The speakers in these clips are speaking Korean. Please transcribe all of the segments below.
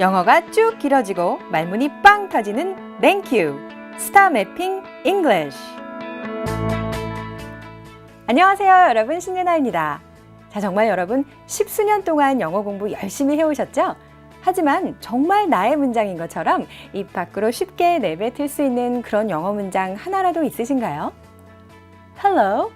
영어가 쭉 길어지고 말문이 빵 터지는 땡큐 스타 매핑 잉글리쉬 안녕하세요 여러분 신예나입니다 자 정말 여러분 십수년 동안 영어 공부 열심히 해오셨죠? 하지만 정말 나의 문장인 것처럼 입 밖으로 쉽게 내뱉을 수 있는 그런 영어 문장 하나라도 있으신가요? Hello,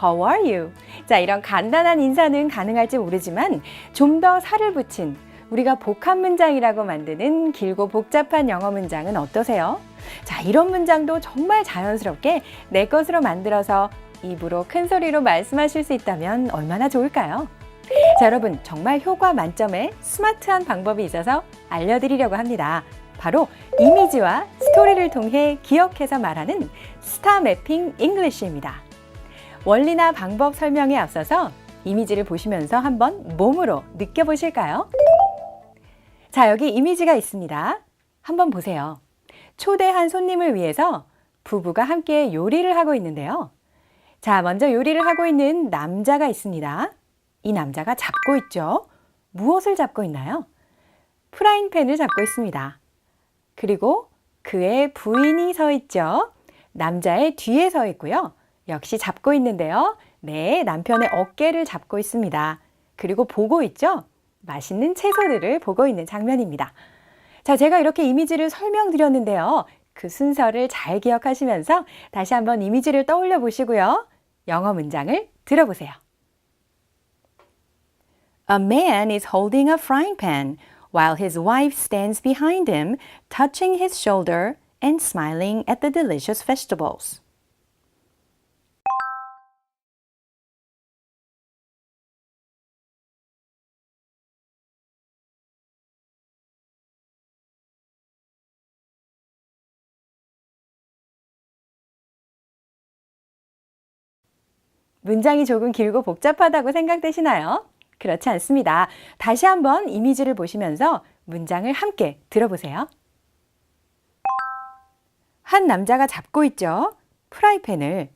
how are you? 자, 이런 간단한 인사는 가능할지 모르지만 좀 더 살을 붙인 우리가 복합 문장이라고 만드는 길고 복잡한 영어 문장은 어떠세요? 자, 이런 문장도 정말 자연스럽게 내 것으로 만들어서 입으로 큰 소리로 말씀하실 수 있다면 얼마나 좋을까요? 자, 여러분, 정말 효과 만점의 스마트한 방법이 있어서 알려드리려고 합니다. 바로 이미지와 스토리를 통해 기억해서 말하는 스타 매핑 잉글리쉬입니다. 원리나 방법 설명에 앞서서 이미지를 보시면서 한번 몸으로 느껴보실까요? 자, 여기 이미지가 있습니다. 한번 보세요. 초대한 손님을 위해서 부부가 함께 요리를 하고 있는데요. 자, 먼저 요리를 하고 있는 남자가 있습니다. 이 남자가 잡고 있죠. 무엇을 잡고 있나요? 프라잉팬을 잡고 있습니다. 그리고 그의 부인이 서 있죠. 남자의 뒤에 서 있고요. 역시 잡고 있는데요. 네, 남편의 어깨를 잡고 있습니다. 그리고 보고 있죠? 맛있는 채소들을 보고 있는 장면입니다. 자, 제가 이렇게 이미지를 설명드렸는데요. 그 순서를 잘 기억하시면서 다시 한번 이미지를 떠올려 보시고요. 영어 문장을 들어보세요. A man is holding a frying pan while his wife stands behind him, touching his shoulder and smiling at the delicious vegetables. 문장이 조금 길고 복잡하다고 생각되시나요? 그렇지 않습니다. 다시 한번 이미지를 보시면서 문장을 함께 들어보세요. 한 남자가 잡고 있죠. 프라이팬을.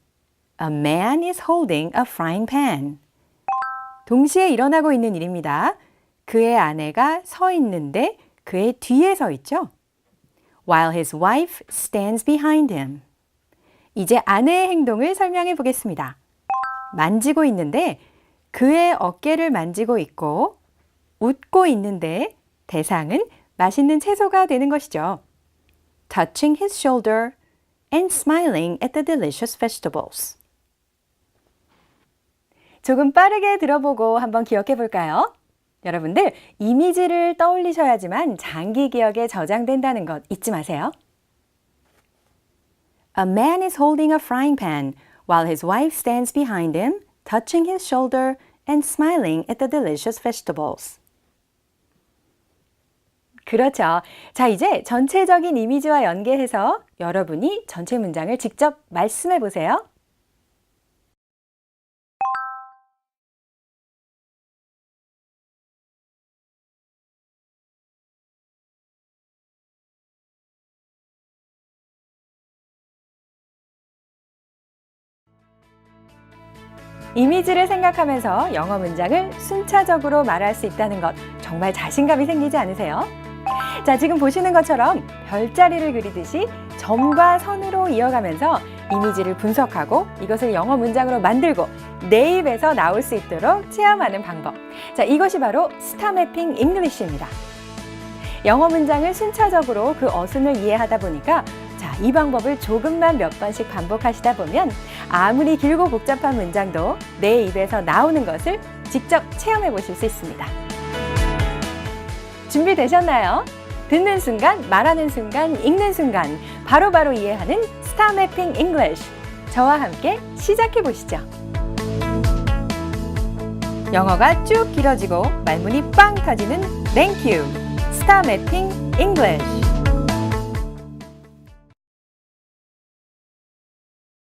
A man is holding a frying pan. 동시에 일어나고 있는 일입니다. 그의 아내가 서 있는데 그의 뒤에 서 있죠. While his wife stands behind him. 이제 아내의 행동을 설명해 보겠습니다. 만지고 있는데 그의 어깨를 만지고 있고 웃고 있는데 대상은 맛있는 채소가 되는 것이죠. Touching his shoulder and smiling at the delicious vegetables. 조금 빠르게 들어보고 한번 기억해 볼까요? 여러분들 이미지를 떠올리셔야지만 장기 기억에 저장된다는 것 잊지 마세요. A man is holding a frying pan while his wife stands behind him, touching his shoulder and smiling at the delicious vegetables. 그렇죠. 자, 이제 전체적인 이미지와 연계해서 여러분이 전체 문장을 직접 말씀해 보세요. 이미지를 생각하면서 영어 문장을 순차적으로 말할 수 있다는 것 정말 자신감이 생기지 않으세요? 자, 지금 보시는 것처럼 별자리를 그리듯이 점과 선으로 이어가면서 이미지를 분석하고 이것을 영어 문장으로 만들고 내 입에서 나올 수 있도록 체험하는 방법. 자, 이것이 바로 스타 매핑 잉글리쉬입니다. 영어 문장을 순차적으로 그 어순을 이해하다 보니까 자, 이 방법을 조금만 몇 번씩 반복하시다 보면 아무리 길고 복잡한 문장도 내 입에서 나오는 것을 직접 체험해 보실 수 있습니다. 준비되셨나요? 듣는 순간, 말하는 순간, 읽는 순간 바로바로 이해하는 스타 매핑 잉글리쉬 저와 함께 시작해 보시죠. 영어가 쭉 길어지고 말문이 빵 터지는 땡큐 스타 매핑 잉글리쉬